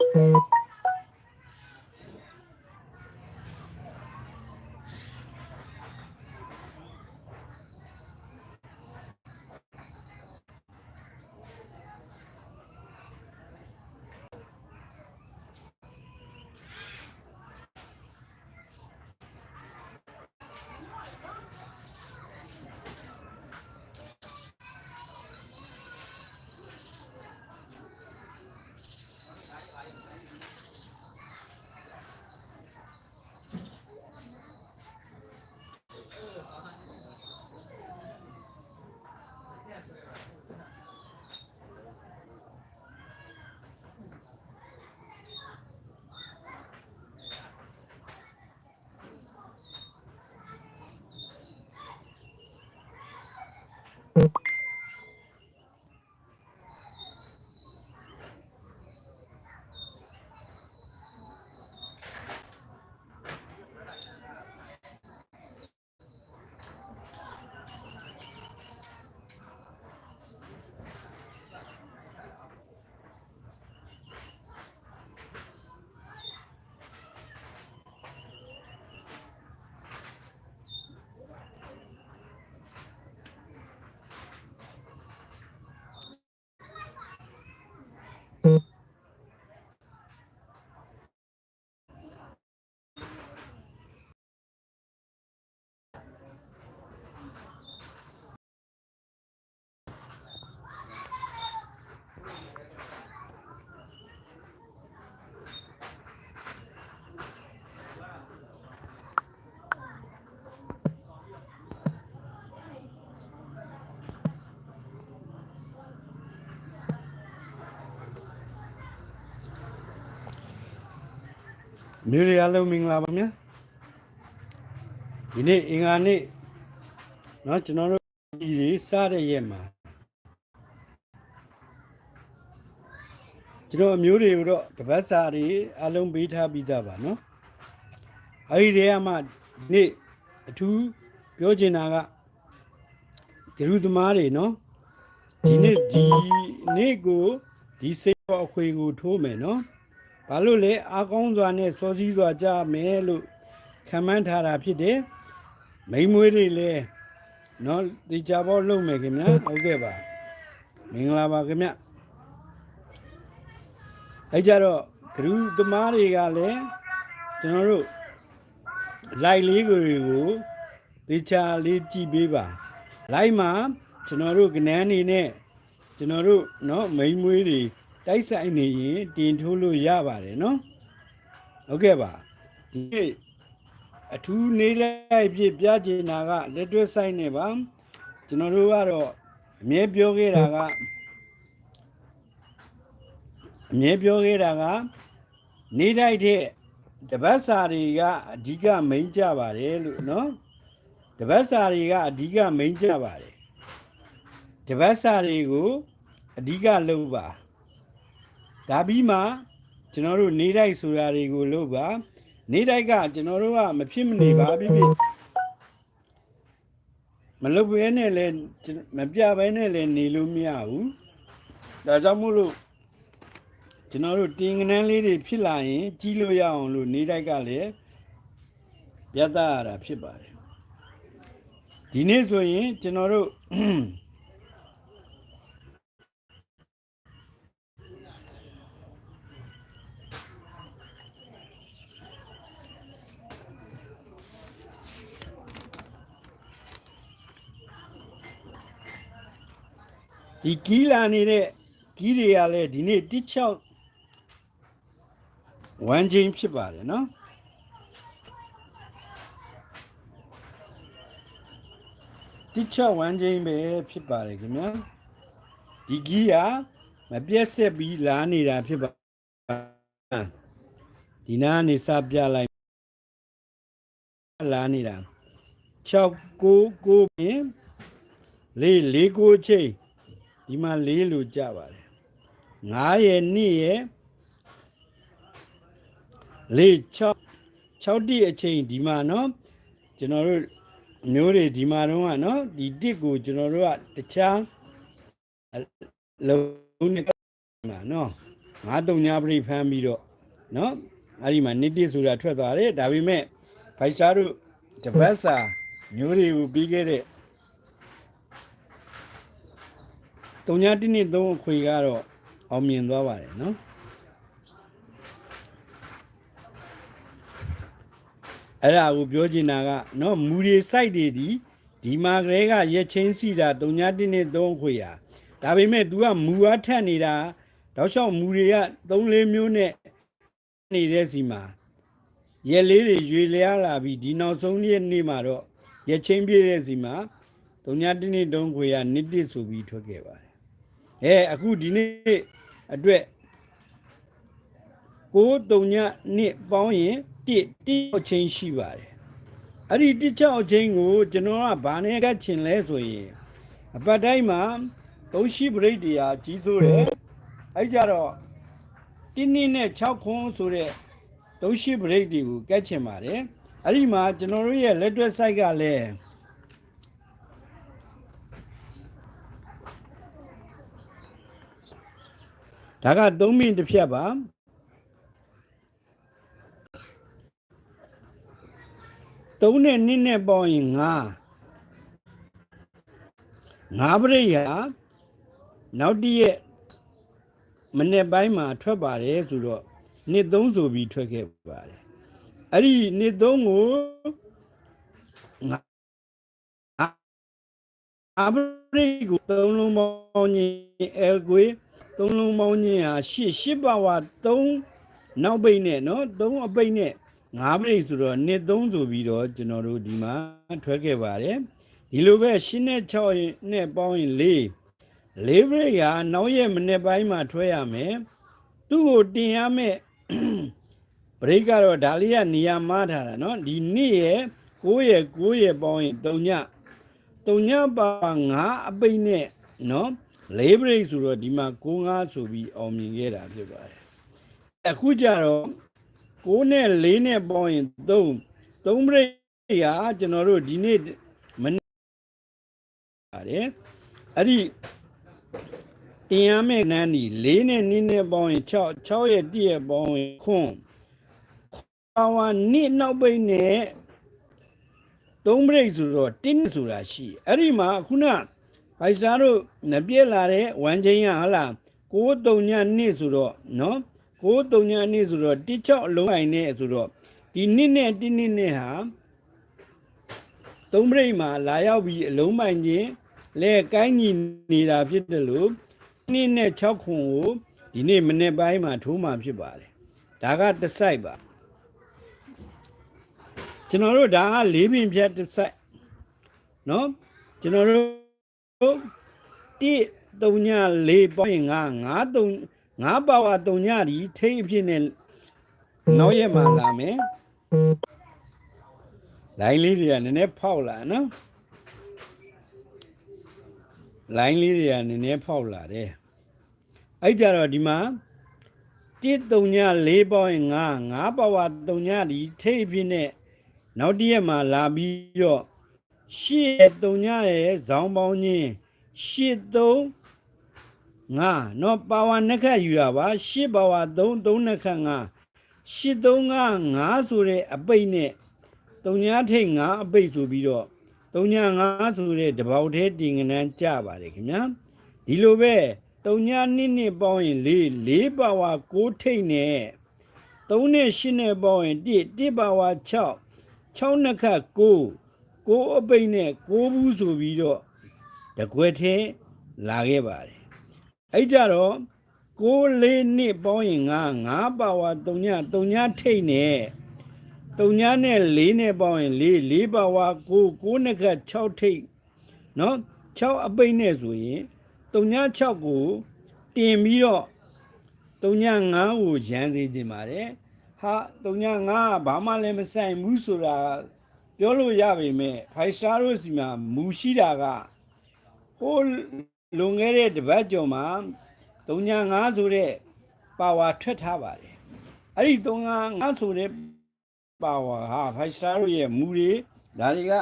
Thank. မျိုးတွေအားလုံးမင်္ဂလာပါဗျာဒီနေ့အင်္ဂါနေ့เนาะကျွန်တော်တို့ဒီတွေစတဲ့ရက်မှာကျွန်တော်အမျိုးတွေကိုတော့တပတ်စာတွေအားလုံးပေးထားပြီးသားပါเนาะအဲ့ဒီတည်းကမှဒီနေ့အထူးပြောချင်တာကဂရုသမားတွေเนาะဒီနေ့ဒီနေ့ကိုဒီစိတ်တော်အခွေကိုထိုးမယ်เนาะ ဘာလို့လဲအာကောင်းစွာနဲ့စောစည်းစွာကြမယ်လို့ခံမှန်းထားတာဖြစ်တယ်မိန်းမွေးတွေလည်းနော်ဒီကြဘောလုံမယ်ခင်ဗျာဟုတ်ကဲ့ပါမင်္ဂလာပါခင်ဗျအဲကြတော့ဂရုသမားတွေကလည်းကျွန်တော်တို့လိုက်လေးတွေကိုဒီချာလေးကြည့်ပေးပါလိုက်မှာကျွန်တော်တို့ကနန်းနေနဲ့ကျွန်တော်တို့เนาะမိန်းမွေးတွေ တိုက်ဆိုင်နေရင်တင်ထိုးလို့ရပါတယ်နော်ဟုတ်ကဲ့ပါဒီအထူးနေလိုက်ပြပြကျင်တာကလက်တွဲဆိုင်နေပါကျွန်တော်တို့ကတော့အမြဲပြောခဲ့တာကအမြဲပြောခဲ့တာကနေလိုက်တဲ့တပတ်စာတွေကအဓိကမိန်ကြပါတယ်လို့နော်တပတ်စာတွေကအဓိကမိန်ကြပါတယ်တပတ်စာတွေကိုအဓိကလုပ်ပါ ဒါပြီးမှကျွန်တော်တို့နေတိုက်ဆိုတာတွေကိုလုပ်ပါနေတိုက်ကကျွန်တော်တို့ကမဖြစ်မနေပါဖြစ်ဖြစ်မလုပ်ဘဲနဲ့လည်းမပြဘဲနဲ့လည်းနေလို့မရဘူးဒါကြောင့်မို့လို့ကျွန်တော်တို့တင်ငနန်းလေးတွေဖြစ်လာရင် ကြီးလို့ရအောင်လို့နေတိုက်ကလည်းပြသရတာဖြစ်ပါတယ်ဒီနေ့ဆိုရင်ကျွန်တော်တို့ ဒီကီးလာနေတဲ့ကီးတွေကလည်းဒီနေ့တစ်ချောက်ဝမ်းချင်းဖြစ်ပါတယ်နော်တစ်ချောက်ဝမ်းချင်းပဲဖြစ်ပါတယ်ခင်ဗျာဒီကီးကမပြက်ဆက်ပြီးလာနေတာဖြစ်ပါဒီနားနေစပြလိုက်လာနေတာ6 9 9ပင်လေးလေးကိုချိန် ဒီမှာလေးလို့ကြပါတယ်9ရဲ့2ရဲ့လေး6 6တိအချိန်ဒီမှာเนาะကျွန်တော်တို့မျိုးတွေဒီမှာတော့ကเนาะဒီတစ်ကိုကျွန်တော်တို့ကတခြားလုံးနဲ့မှာเนาะ ငါတုံညာပရိဖမ်းပြီးတော့နော်အဲ့ဒီမှာနိတိဆိုတာထွက်သွားတယ်ဒါပေမဲ့ဖိုက်ရှားတို့တပတ်စာမျိုးတွေကိုပြီးခဲ့တဲ့ တုံညာတိနှစ်သုံးအခွေကတော့အောင်မြင်သွားပါတယ်နော်အဲ့ဒါကိုပြောချင်တာကနော်မူတွေစိုက်တွေဒီဒီမှာကလေးကရက်ချင်းစီတာတုံညာတိနှစ်သုံးအခွေဟာဒါပေမဲ့ तू ကမူအားထက်နေတာတောက်လျှောက်မူတွေက3 4မျိုးနဲ့နေတဲ့စီမှာရက်လေးတွေရွေလျားလာပြီးဒီနောက်ဆုံးရက်နေ့မှာတော့ရက်ချင်းပြည့်တဲ့စီမှာတုံညာတိနှစ်သုံးအခွေကနှစ်တစ်ဆိုပြီးထွက်ခဲ့ပါတယ် အဲအခုဒီနေ့အတွက်ကိုတုံညာနှစ်ပေါင်းရင်တစ်တစ်အချင်းရှိပါတယ်အဲ့ဒီတစ်ချောက်အချင်းကိုကျွန်တော်ကဘာနဲ့ကတ်ချင်လဲဆိုရင်အပတ်တိုင်းမှာသုံးရှိပရိတ်တရားကြီးစိုးတယ်အဲ့ကြတော့တင်းနင်းနဲ့6ခွန်းဆိုတဲ့သုံးရှိပရိတ်တွေကိုကတ်ချင်ပါတယ်အဲ့ဒီမှာကျွန်တော်တို့ရဲ့လက်တွဲ site ကလည်း ဒါက3မိနစ်တစ်ဖြတ်ပါ3နဲ့2နဲ့ပေါင်းရင်5 5ပရိတ်ဟာနောက်တစ်ရက်မနေ့ပိုင်းမှာထွက်ပါတယ်ဆိုတော့နှစ်3ဆိုပြီးထွက်ခဲ့ပါတယ်အဲ့ဒီနှစ်3ကိုငါအပရိတ်ကို3လုံးပေါင်းရင်အယ်ကွေ သုံးလုံးပေါင်းခြင်းဟာရှစ်ရှစ်ပါဝါ3နောက်ပိတ်နဲ့နော်3အပိတ်နဲ့9ပိတ်ဆိုတော့နှစ်3ဆိုပြီးတော့ကျွန်တော်တို့ဒီမှာထွက်ခဲ့ပါတယ်ဒီလိုပဲရှင်းနဲ့6နဲ့ပေါင်းရင်4 4ပိတ်ဟာနောက်ရက်မနေ့ပိုင်းမှာထွက်ရမယ်သူ့ကိုတင်ရမယ်ဘရိတ်ကတော့ဒါလေးကနေရာမှားထားတာနော်ဒီနေ့ရဲ့9ရက်9ရက်ပေါင်းရင်3ည3ညပါ9အပိတ်နဲ့နော် လေးပရိတ်ဆိုတော့ဒီမှာ9 5ဆိုပြီးအောင်မြင်ခဲ့တာဖြစ်ပါတယ်အခုကြတော့6နဲ့4နဲ့ပေါင်းရင်3 3ပရိတ်ဟာကျွန်တော်တို့ဒီနေ့မနေ့ပါတယ်အဲ့ဒီတင်ရမယ့်နန်းဒီ၄နဲ့နင်းနဲ့ပေါင်းရင်6 6ရဲ့1ရဲ့ပေါင်းရင်ခွန်းပါဝါနစ်နောက်ပိတ်နဲ့သုံးပရိတ်ဆိုတော့တင်းဆိုတာရှိအဲ့ဒီမှာခုန ဟိုက်စာတို့နပြက်လာတဲ့ဝမ်ချင်းရဟလား6တုံညနှစ်ဆိုတော့နော်6တုံညနှစ်ဆိုတော့တစ်ချောက်အလုံးပိုင်းနဲ့ဆိုတော့ဒီနှစ်နဲ့တင်းနှစ်နဲ့ဟာသုံးပရိတ်မှာလာရောက်ပြီးအလုံးပိုင်းချင်းလဲကိုင်းညီနေတာဖြစ်တယ်လို့နှစ်နဲ့6ခွန်ကိုဒီနေ့မနေ့ပိုင်းမှာထိုးမှဖြစ်ပါတယ်ဒါကတစ်ဆိုင်ပါကျွန်တော်တို့ဒါကလေးပင်ဖြတ်တစ်ဆိုင်နော်ကျွန်တော်တို့ တိတုံညလေးပေါင်းရင်ငါငါတုံငါပါဝါတုံညဒီထိတ်အဖြစ်နဲ့နောက်ရက်မှလာမယ်လိုင်းလေးတွေကနည်းနည်းဖောက်လာနော်လိုင်းလေးတွေကနည်းနည်းဖောက်လာတယ်အဲ့ကြတော့ဒီမှာတိတုံည၄ပေါင်းရင်ငါငါပါဝါတုံညဒီထိတ်အဖြစ်နဲ့နောက်တရက်မှလာပြီးတော့ ရှစ်တုံညရဲ့ဇောင်းပေါင်းချင်းရှစ်သုံးငါနော်ပါဝါနှစ်ခတ်ယူတာပါရှစ်ပါဝါ3 3နှစ်ခတ်ငါရှစ်သုံးငါငါဆိုတဲ့အပိတ်နဲ့တုံညာထိတ်ငါအပိတ်ဆိုပြီးတော့တုံညာငါဆိုတဲ့တပေါက်သေးတင်ငနန်းကြပါတယ်ခင်ဗျာဒီလိုပဲတုံညာနှစ်နှစ်ပေါင်းရင်၄၄ပါဝါ6ထိတ်နဲ့3နဲ့8နဲ့ပေါင်းရင်1 1ပါဝါ6 6နှစ်ခတ်9 9အပိတ်နဲ့9ဘူးဆိုပြီးတော့တကွက်ထဲလာခဲ့ပါတယ်အဲ့ကြတော့6လေးနှစ်ပေါင်းရင်ငါ9ပါဝါ3ည3ညထိတ်နဲ့3ညနဲ့4နဲ့ပေါင်းရင်4 4ပါဝါ9 9နှစ်ခတ်6ထိတ်နော်6အပိတ်နဲ့ဆိုရင်3ည6ကိုတင်ပြီးတော့3ည9ကိုရန်စေခြင်းပါတယ်ဟာ3ည9ကဘာမှလည်းမဆိုင်ဘူးဆိုတာ ပြောလို့ရပေမဲ့ဖိုင်စတာတို့စီမှာမူရှိတာကဟိုလွန်ခဲ့တဲ့တပတ်ကျော်မှာ3ည9ဆိုတဲ့ပါဝါထွက်ထားပါတယ်အဲ့ဒီ3ည9ဆိုတဲ့ပါဝါဟာဖိုင်စတာတို့ရဲ့မူတွေဒါတွေက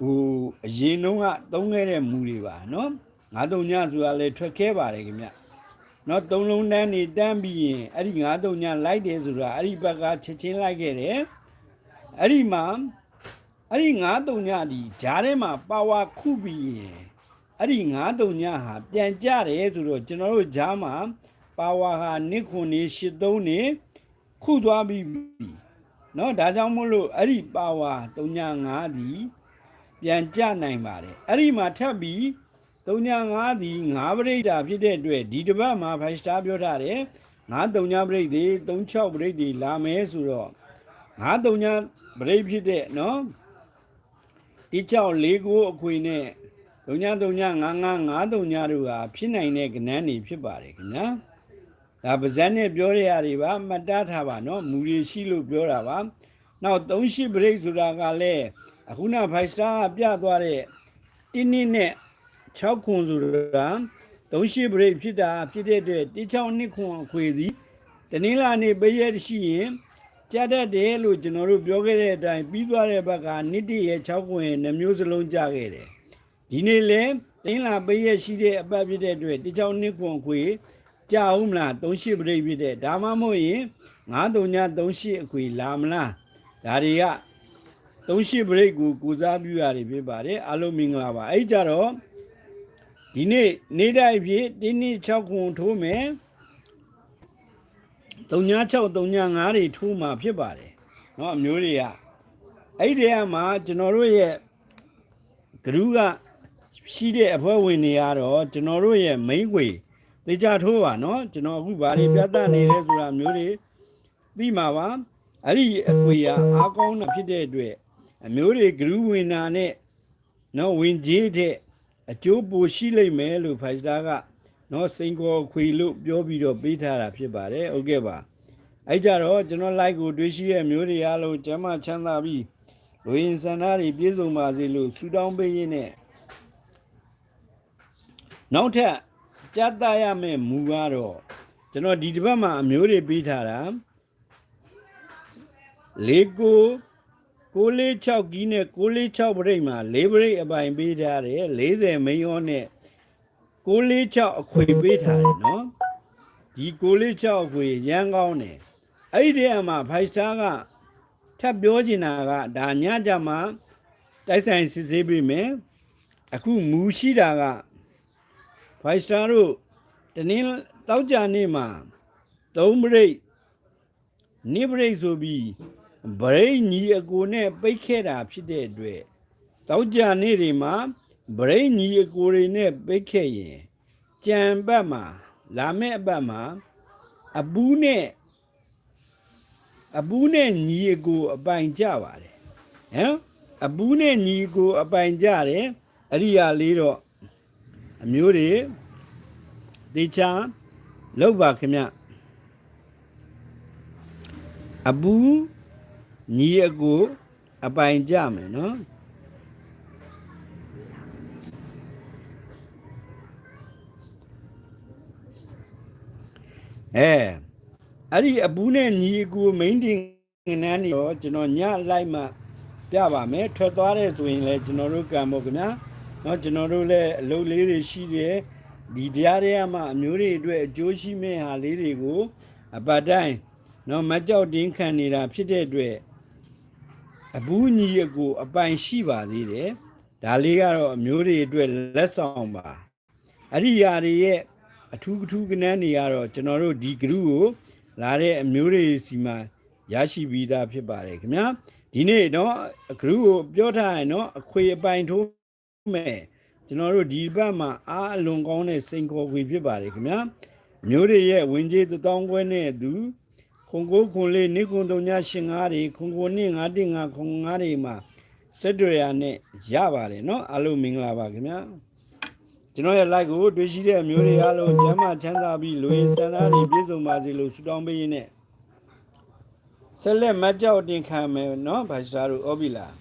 ဟိုအရင်တုန်းကသုံးခဲ့တဲ့မူတွေပါနော်ငါးတုံညဆိုတာလည်းထွက်ခဲပါတယ်ခင်ဗျ နော်သုံးလုံးတန်းနေတန်းပြီးရင်အဲ့ဒီ9တုံညလိုက်တယ်ဆိုတာအဲ့ဒီဘက်ကချက်ချင်းလိုက်ခဲ့တယ်အဲ့ဒီမှာအဲ့ဒီ9တုံညဒီဂျားထဲမှာပါဝါခုပြီးရင်အဲ့ဒီ9တုံညဟာပြန်ကြတယ်ဆိုတော့ကျွန်တော်တို့ဂျားမှာပါဝါဟာနစ်ခွန်နေ83နေခုသွားပြီးပြီเนาะဒါကြောင့်မို့လို့အဲ့ဒီပါဝါ305ဒီပြန်ကြနိုင်ပါတယ်အဲ့ဒီမှာထပ်ပြီး 3.5သည်9ပရိဒါဖြစ်တဲ့အတွက်ဒီတစ်ပတ်မှာ5 star ပြောထားတယ်9.3ပရိသေ36ပရိသေလာမယ်ဆိုတော့9.3ပရိဖြစ်တဲ့နော်ဒီ6 4ကိုအခွေနဲ့3.3.9.9.9.3တို့ဟာဖြစ်နိုင်တဲ့ကဏ္ဍနေဖြစ်ပါတယ်ခင်ဗျာဒါပါဇက်နဲ့ပြောတဲ့အရာတွေပါမှတ်သားထားပါနော်မူရရှိလို့ပြောတာပါနောက်38ပရိဆိုတာကလည်းအခုန5 star ပြသွားတဲ့တင်းနစ်နဲ့ 6ခွန်ဆိုတာ38ပရိဖြစ်တာဖြစ်တဲ့အတွက်16နှစ်ခွန်အခွေစီတနင်္လာနေ့ပေးရရှိရင်ကြတတ်တယ်လို့ကျွန်တော်တို့ပြောခဲ့တဲ့အတိုင်းပြီးသွားတဲ့ဘက်ကနှစ်တည်းရဲ့6ခွန်ရဲ့နှမျိုးစလုံးကြခဲ့တယ်ဒီနေ့လဲတင်းလာပေးရရှိတဲ့အပတ်ဖြစ်တဲ့အတွက်16နှစ်ခွန်ခွေကြအောင်မလား38ပရိဖြစ်တဲ့ဒါမှမဟုတ်ရင်9338အခွေလာမလားဒါတွေက38ပရိကိုကိုစားပြုရတယ်ဖြစ်ပါတယ်အားလုံးမင်္ဂလာပါအဲ့ကြတော့ ဒီနေ့နေ့တိုင်းဖြစ်တင်းနှစ်6ခွန်ထိုးမယ်36 35တွေထိုးမှာဖြစ်ပါတယ်เนาะအမျိုးတွေကအဲ့ဒီထဲမှာကျွန်တော်တို့ရဲ့ဂရုကရှိတဲ့အဖွဲဝင်တွေကတော့ကျွန်တော်တို့ရဲ့ main ွေတေချာထိုးပါเนาะကျွန်တော်အခုဘာတွေပြသနေလဲဆိုတာမျိုးတွေသိမှာပါအဲ့ဒီအခွေကအားကောင်းတာဖြစ်တဲ့အတွက်အမျိုးတွေဂရုဝင်နာနဲ့เนาะဝင်ကြီးတဲ့ အကျိုးပိုရှိလိမ့်မယ်လို့ဖိုင်စတာကနော်စိန်ကောခွေလို့ပြောပြီးတော့ပေးထားတာဖြစ်ပါတယ်ဟုတ်ကဲ့ပါအဲ့ကြတော့ကျွန်တော် like ကိုတွေးရှိတဲ့မျိုးတွေအားလုံးကျမ်းမချမ်းသာပြီးလူရင်စန္ဒာတွေပြည့်စုံပါစေလို့ဆုတောင်းပေးရင်းနဲ့နောက်ထပ်ကြားတရမယ့်မူကတော့ကျွန်တော်ဒီတစ်ပတ်မှာအမျိုးတွေပေးထားတာလေးကို 646ကီးနဲ့646ပရိတ်မှာ၄ပရိတ်အပိုင်ပေးထားတယ်40မိန်းရောနဲ့646အခွေပေးထားတယ်နော်ဒီ646အခွေရမ်းကောင်းတယ်အဲ့ဒီအမှာဖိုင်စတာကထပ်ပြောချင်တာကဒါညကြမှာတိုက်ဆိုင်စစ်ဆေးပေးမယ်အခုမူရှိတာကဖိုင်စတာတို့တနင်္တောက်ကြနေ့မှာ3ပရိတ်နိပရိတ်ဆိုပြီး ဗရိတ်ညီအကိုနဲ့ပိတ်ခဲ့တာဖြစ်တဲ့အတွက်တောက်ကြနေ့တွေမှာဗရိတ်ညီအကိုတွေနဲ့ပိတ်ခဲ့ရင်ကြံပတ်မှာလာမယ့်အပတ်မှာအပူးနဲ့အပူးနဲ့ညီအကိုအပိုင်ကြပါတယ်ဟမ်အပူးနဲ့ညီအကိုအပိုင်ကြတယ်အရိယာလေးတော့အမျိုးတွေတေချာလောက်ပါခင်ဗျအပူး ညီအကိုအပိုင်ကြမယ်နော်အဲအဲ့ဒီအပူးနဲ့ညီအကိုမိန်တင်နန်းနေတော့ကျွန်တော်ညလိုက်မှပြပါမယ်ထွက်သွားတဲ့ဆိုရင်လည်းကျွန်တော်တို့ကံဖို့ခင်ဗျာเนาะကျွန်တော်တို့လည်းအလုပ်လေးတွေရှိတယ်ဒီတရားတွေကမှအမျိုးတွေအတွက်အကျိုးရှိမဲ့ဟာလေးတွေကိုအပတ်တိုင်းเนาะမကြောက်တင်းခံနေတာဖြစ်တဲ့အတွက် အဘူးညီအကိုအပိုင်ရှိပါသေးတယ်ဒါလေးကတော့အမျိုးတွေအတွက်လက်ဆောင်ပါအရိယာတွေရဲ့အထူးအထူးကနန်းတွေကတော့ကျွန်တော်တို့ဒီ group ကိုလာတဲ့အမျိုးတွေစီမှာရရှိပြီးသားဖြစ်ပါတယ်ခင်ဗျာဒီနေ့တော့ group ကိုပြောထားရင်တော့အခွေအပိုင်ထိုးမဲ့ကျွန်တော်တို့ဒီဘက်မှာအားအလွန်ကောင်းတဲ့စိန်ခေါ်ခွေဖြစ်ပါတယ်ခင်ဗျာအမျိုးတွေရဲ့ဝင်ကြီးသတောင်းခွဲနဲ့အတူ ခွန်ကိုခွန်လေးနိကွန်တုံညရှင်ငါးတွေခွန်ကိုနှစ်ငါးတင်ငါခွန်ငါးတွေမှာစက်တွေရနဲ့ရပါတယ်เนาะအားလုံးမင်္ဂလာပါခင်ဗျာကျွန်တော်ရဲ့ like ကိုတွေ့ရှိတဲ့အမျိုးတွေအားလုံးကျမ်းမာချမ်းသာပြီးလူရင်စန္ဒာတွေပြည့်စုံပါစေလို့ဆုတောင်းပေးရင်းနဲ့ဆက်လက်မကြောက်တင်ခံမယ်เนาะဗာစတာတို့ဩပြီလား